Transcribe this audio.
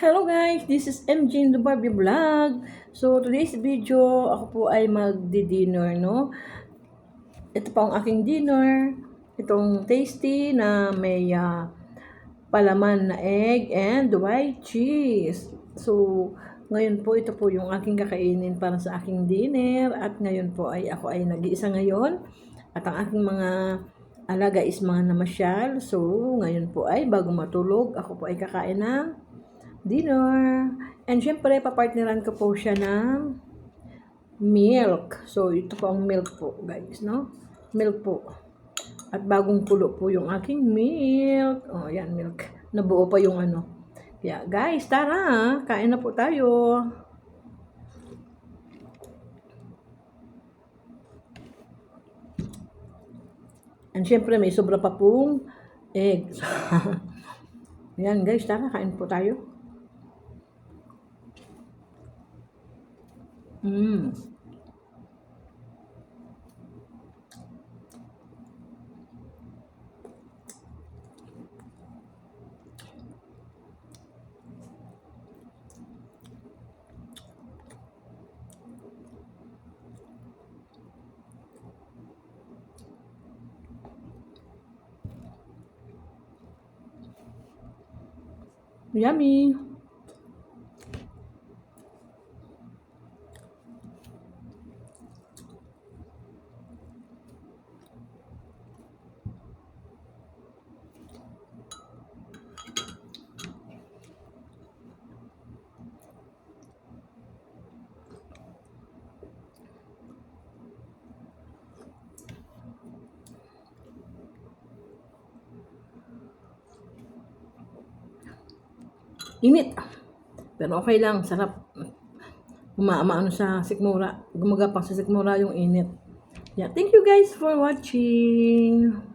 Hello guys, this is MJ in the Barbie Vlog. So today's video, ako po ay magdi-dinner, no? Ito pa ang aking dinner. Itong tasty na may ah, palaman na egg and white cheese. So, ngayon po, ito po yung aking kakainin para sa aking dinner. At ngayon po ay ako ay nag-iisa ngayon. At ang aking mga alaga is mga namasyal. So, ngayon po ay bago matulog, ako po ay kakain ng dinner. And syempre, papartneran ko po siya ng milk. So, ito po ang milk po, guys, no? Milk po. At bagong kulo po yung aking milk. Oh, yan, milk. Nabuo pa yung ano. Kaya, guys, tara, kain na po tayo. And syempre, may sobra pa pong egg. yan, guys, tara, kain po tayo. Mm. Yummy. Init. Pero okay lang, sarap. Umaama ano sa sikmura. Gumagapang sa sikmura yung init. Yeah, thank you guys for watching.